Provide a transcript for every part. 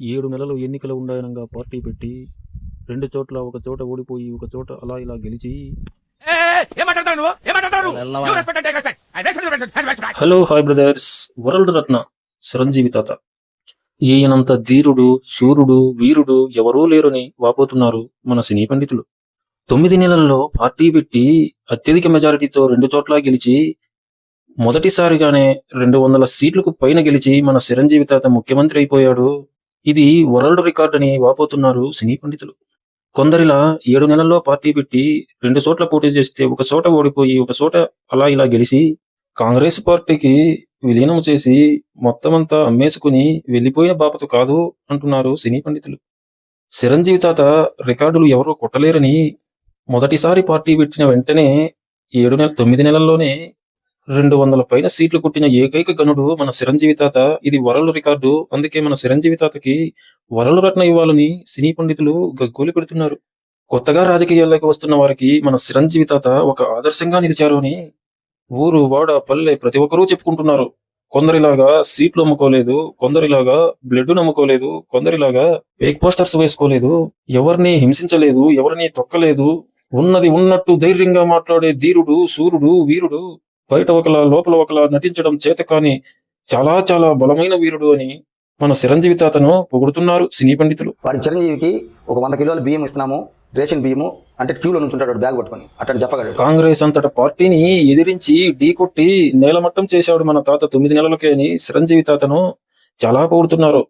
ఏడు నెలలు ఎన్నికలు ఉండాయనంగా పార్టీ పెట్టి రెండు చోట్ల ఒక చోట ఓడిపోయి ఒక చోట అలా ఇలా గెలిచి. హలో హాయ్ బ్రదర్స్ వరల్డ్ రత్న చిరంజీవి తాత. ఈయనంత ధీరుడు సూర్యుడు వీరుడు ఎవరూ లేరని వాపోతున్నారు మన సినీ పండితులు. తొమ్మిది నెలల్లో పార్టీ పెట్టి అత్యధిక మెజారిటీతో రెండు చోట్ల గెలిచి మొదటిసారిగానే రెండు వందల సీట్లకు పైన గెలిచి మన చిరంజీవి తాత ముఖ్యమంత్రి అయిపోయాడు. ఇది వరల్డ్ రికార్డ్ అని వాపోతున్నారు సినీ పండితులు. కొందరిలా ఏడు నెలల్లో పార్టీ పెట్టి రెండు చోట్ల పోటీ చేస్తే ఒక చోట ఓడిపోయి ఒక చోట అలా ఇలా గెలిచి కాంగ్రెస్ పార్టీకి విలీనం చేసి మొత్తమంతా అమ్మేసుకుని వెళ్ళిపోయిన బాపతు కాదు అంటున్నారు సినీ పండితులు. చిరంజీవి తాత రికార్డులు ఎవరూ కొట్టలేరని మొదటిసారి పార్టీ పెట్టిన వెంటనే ఏడు నెల తొమ్మిది నెలల్లోనే రెండు వందల పైన సీట్లు కొట్టిన ఏకైక గనుడు మన చిరంజీవి తాత. ఇది వరల్డ్ రికార్డు. అందుకే మన చిరంజీవి తాతకి వరల్డ్ రత్న ఇవ్వాలని సినీ పండితులు గగ్గోలు పెడుతున్నారు. కొత్తగా రాజకీయాల్లోకి వస్తున్న వారికి మన చిరంజీవి తాత ఒక ఆదర్శంగా నిలిచారు అని ఊరు వాడ పల్లె ప్రతి ఒక్కరూ చెప్పుకుంటున్నారు. కొందరిలాగా సీట్లు అమ్ముకోలేదు కొందరిలాగా బ్లడ్ నమ్ముకోలేదు కొందరిలాగా ఫేక్ పోస్టర్స్ వేసుకోలేదు ఎవరిని హింసించలేదు ఎవరిని తొక్కలేదు. ఉన్నది ఉన్నట్టు ధైర్యంగా మాట్లాడే ధీరుడు సూర్యుడు వీరుడు బయట ఒకలా లోపల ఒకలా నటించడం చేత కాని చాలా చాలా బలమైన వీరుడు అని మన చిరంజీవి తాతను పొగుడుతున్నారు సినీ పండితులు. వాడి చిరంజీవికి ఒక వంద కిలోల బియ్యం ఇస్తున్నాము రేషన్ బియ్యము అంటే క్యూలో నుంచి ఉంటాడు బ్యాగ్ పట్టుకొని అట్టని చెప్పగలడు కాంగ్రెస్ అంతట పార్టీని ఎదిరించి ఢీకొట్టి నేలమట్టం చేశాడు మన తాత తొమ్మిది నెలలకే అని చిరంజీవి తాతను చాలా పొగుడుతున్నారు.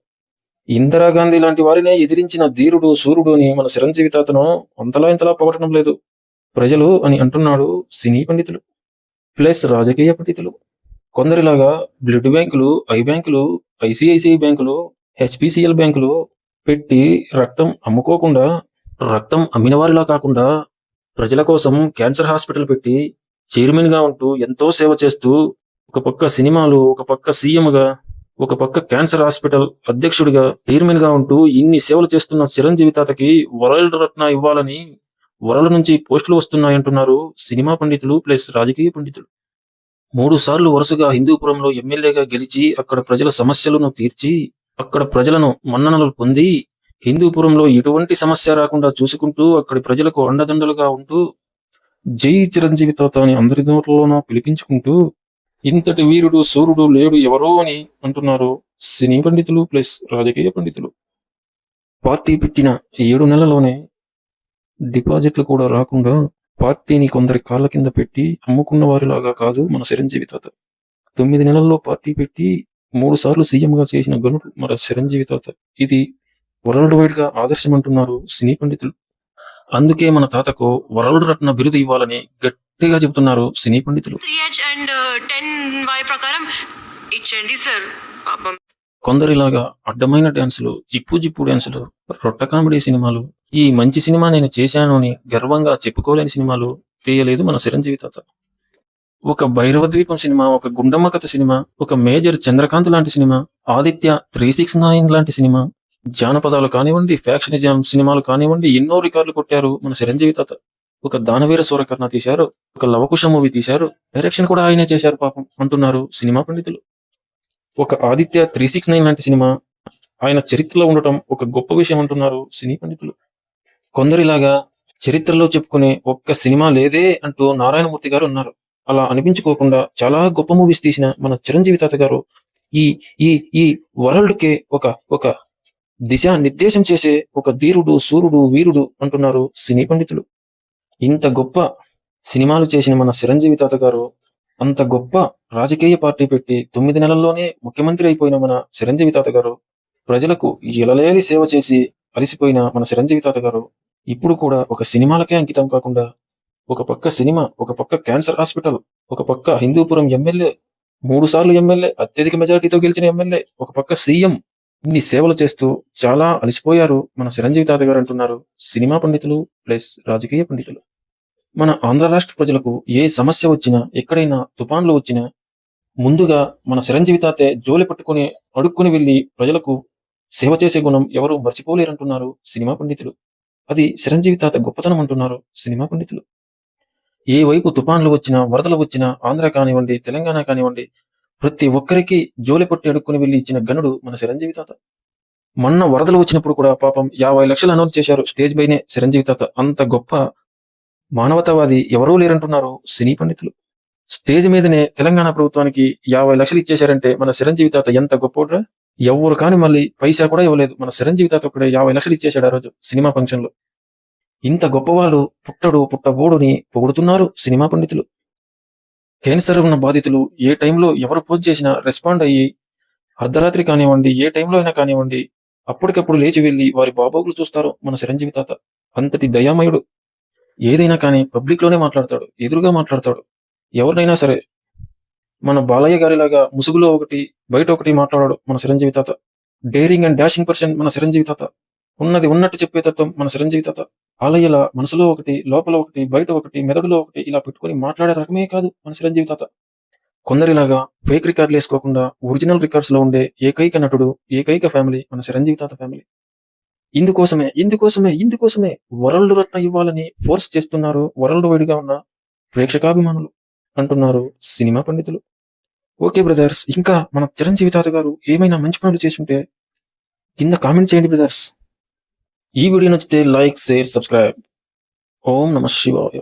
ఇందిరాగాంధీ లాంటి వారినే ఎదిరించిన ధీరుడు సూర్యుడు అని మన చిరంజీవి తాతను అంతలా ఇంతలా పొగటం లేదు. ప్రజలు అని అంటున్నాడు సినీ పండితులు. ప్లస్ రాజకీయ పండితులు కొందరిలాగా బ్లడ్ బ్యాంకులు ఐ బ్యాంకులు ఐసిఐసిఐ బ్యాంకులు హెచ్పిసిఎల్ బ్యాంకులు పెట్టి రక్తం అమ్ముకోకుండా రక్తం అమ్మిన వారిలా కాకుండా ప్రజల కోసం క్యాన్సర్ హాస్పిటల్ పెట్టి చైర్మన్గా ఉంటూ ఎంతో సేవ చేస్తూ ఒక పక్క సినిమాలు ఒక పక్క సీఎంగా ఒక పక్క క్యాన్సర్ హాస్పిటల్ అధ్యక్షుడిగా చైర్మన్గా ఉంటూ ఇన్ని సేవలు చేస్తున్న చిరంజీవి తాతకి వరల్డ్ రత్న ఇవ్వాలని వరల నుంచి పోస్టులు వస్తున్నాయంటున్నారు సినిమా పండితులు ప్లస్ రాజకీయ పండితులు. మూడు సార్లు వరుసగా హిందూపురంలో ఎమ్మెల్యేగా గెలిచి అక్కడ ప్రజల సమస్యలను తీర్చి అక్కడ ప్రజలను మన్ననలు పొంది హిందూపురంలో ఎటువంటి సమస్య రాకుండా చూసుకుంటూ అక్కడి ప్రజలకు అండదండలుగా ఉంటూ జై చిరంజీవి తాత అందరి నోట్లలోనూ పిలిపించుకుంటూ ఇంతటి వీరుడు సూర్యుడు లేడు ఎవరో అని అంటున్నారు సినీ పండితులు ప్లస్ రాజకీయ పండితులు. పార్టీ పెట్టిన ఏడు నెలలోనే డిపాజిట్లు కూడా రాకుండా పార్టీని కొందరి కాళ్ళ కింద పెట్టి అమ్ముకున్న వారిలాగా కాదు మన చిరంజీవి తాత. తొమ్మిది నెలల్లో పార్టీ పెట్టి మూడు సార్లు సీఎంగా చేసిన గనుడు మన చిరంజీవి తాత. ఇది వరల్డ్ వైడ్గా ఆదర్శం అంటున్నారు సినీ పండితులు. అందుకే మన తాతకు వరల్డ్ రత్న బిరుదు ఇవ్వాలని గట్టిగా చెబుతున్నారు సినీ పండితులు. అండ్ టెన్ వై ప్రకారం ఇచ్చండి సార్ కొందరిలాగా అడ్డమైన డ్యాన్సులు జిప్పు జిప్పు డ్యాన్సులు రొట్ట కామెడీ సినిమాలు ఈ మంచి సినిమా నేను చేశాను అని గర్వంగా చెప్పుకోలేని సినిమాలు తీయలేదు మన చిరంజీవి తాత. ఒక భైరవ ద్వీపం సినిమా ఒక గుండమ్మ కథ సినిమా ఒక మేజర్ చంద్రకాంత్ లాంటి cinema Aditya three six nine లాంటి సినిమా జానపదాలు కానివ్వండి ఫ్యాక్షనిజం సినిమాలు కానివ్వండి ఎన్నో రికార్డులు కొట్టారు మన చిరంజీవి తాత. ఒక దానవీర సూరకర్ణ తీశారు ఒక లవకుశ మూవీ తీశారు డైరెక్షన్ కూడా ఆయనే చేశారు పాపం అంటున్నారు సినిమా పండితులు. ఒక ఆదిత్య త్రీ సిక్స్ నైన్ లాంటి సినిమా ఆయన చరిత్రలో ఉండటం ఒక గొప్ప విషయం అంటున్నారు సినీ పండితులు. కొందరిలాగా చరిత్రలో చెప్పుకునే ఒక్క సినిమా లేదే అంటూ నారాయణమూర్తి గారు ఉన్నారు. అలా అనిపించుకోకుండా చాలా గొప్ప మూవీస్ తీసిన మన చిరంజీవి తాత గారు ఈ ఈ ఈ వరల్డ్కే ఒక ఒక దిశా నిర్దేశం చేసే ఒక ధీరుడు సూర్యుడు వీరుడు అంటున్నారు సినీ పండితులు. ఇంత గొప్ప సినిమాలు చేసిన మన చిరంజీవి తాత గారు అంత గొప్ప రాజకీయ పార్టీ పెట్టి తొమ్మిది నెలల్లోనే ముఖ్యమంత్రి అయిపోయిన మన చిరంజీవి తాత గారు ప్రజలకు ఎలలేని సేవ చేసి అలసిపోయిన మన చిరంజీవి తాత గారు ఇప్పుడు కూడా ఒక సినిమాలకే అంకితం కాకుండా ఒక పక్క సినిమా ఒక పక్క క్యాన్సర్ హాస్పిటల్ ఒక పక్క హిందూపురం ఎమ్మెల్యే మూడు సార్లు ఎమ్మెల్యే అత్యధిక మెజారిటీతో గెలిచిన ఎమ్మెల్యే ఒక పక్క సీఎం ఇన్ని సేవలు చేస్తూ చాలా అలసిపోయారు మన చిరంజీవి తాత గారు అంటున్నారు సినిమా పండితులు ప్లస్ రాజకీయ పండితులు. మన ఆంధ్ర రాష్ట్ర ప్రజలకు ఏ సమస్య వచ్చినా ఎక్కడైనా తుఫాన్లు వచ్చినా ముందుగా మన చిరంజీవి తాతే జోలి పట్టుకుని అడుక్కుని వెళ్ళి ప్రజలకు సేవ చేసే గుణం ఎవరూ మర్చిపోలేరంటున్నారు సినిమా పండితులు. అది చిరంజీవి తాత గొప్పతనం అంటున్నారు సినిమా పండితులు. ఏ వైపు తుఫాన్లు వచ్చినా వరదలు వచ్చినా ఆంధ్ర కానివ్వండి తెలంగాణ కానివ్వండి ప్రతి ఒక్కరికి జోలి పట్టి అడుక్కుని వెళ్ళి ఇచ్చిన గనుడు మన చిరంజీవి తాత మొన్న వరదలు వచ్చినప్పుడు కూడా పాపం యాభై లక్షలు అనౌన్స్ చేశారు స్టేజ్ పైనే చిరంజీవి తాత అంత గొప్ప మానవతావాది ఎవరూ లేరంటున్నారు సినీ పండితులు. స్టేజ్ మీదనే తెలంగాణ ప్రభుత్వానికి యాభై లక్షలు ఇచ్చేశారంటే మన చిరంజీవి తాత ఎంత గొప్పోడ్రా? ఎవరు కాని మళ్ళీ పైసా కూడా ఇవ్వలేదు. మన చిరంజీవి తాత ఒకడే యాభై లక్షలు ఇచ్చేశాడు ఆ రోజు సినిమా ఫంక్షన్లో. ఇంత గొప్పవాళ్ళు పుట్టడు పుట్టబోడుని పొగుడుతున్నారు సినిమా పండితులు. క్యాన్సర్ ఉన్న బాధితులు ఏ టైంలో ఎవరు పోజ్ చేసినా రెస్పాండ్ అయ్యి అర్ధరాత్రి కానివ్వండి ఏ టైంలో అయినా కానివ్వండి అప్పటికప్పుడు లేచి వెళ్ళి వారి బాబోగులు చూస్తారు మన చిరంజీవి తాత. అంతటి దయామయుడు. ఏదైనా కానీ పబ్లిక్లోనే మాట్లాడతాడు ఎదురుగా మాట్లాడతాడు. ఎవరినైనా సరే మన బాలయ్య గారిలాగా ముసుగులో ఒకటి బయట ఒకటి మాట్లాడాడు మన చిరంజీవి తాత. డేరింగ్ అండ్ డాషింగ్ పర్సన్ మన చిరంజీవి తాత. ఉన్నది ఉన్నట్టు చెప్పే తత్వం మన చిరంజీవి తాత. బాలయ్యల మనసులో ఒకటి లోపల ఒకటి బయట ఒకటి మెదడులో ఒకటి ఇలా పెట్టుకొని మాట్లాడే రకమే కాదు మన చిరంజీవి తాత. కొందరిలాగా ఫేక్ రికార్డులు వేసుకోకుండా ఒరిజినల్ రికార్డ్స్లో ఉండే ఏకైక నటుడు ఏకైక ఫ్యామిలీ మన చిరంజీవి తాత ఫ్యామిలీ. ఇందుకోసమే ఇందుకోసమే ఇందుకోసమే వరల్డ్ రత్న ఇవ్వాలని ఫోర్స్ చేస్తున్నారు వరల్డ్ వైడ్గా ఉన్న ప్రేక్షకాభిమానులు అంటున్నారు సినిమా పండితులు. ఓకే బ్రదర్స్ ఇంకా మన చిరంజీవి తాత గారు ఏమైనా మంచి పనులు చేసుంటే కింద కామెంట్ చేయండి బ్రదర్స్. ఈ వీడియో నచ్చితే లైక్ షేర్ సబ్స్క్రైబ్. ఓం నమ శివాయ.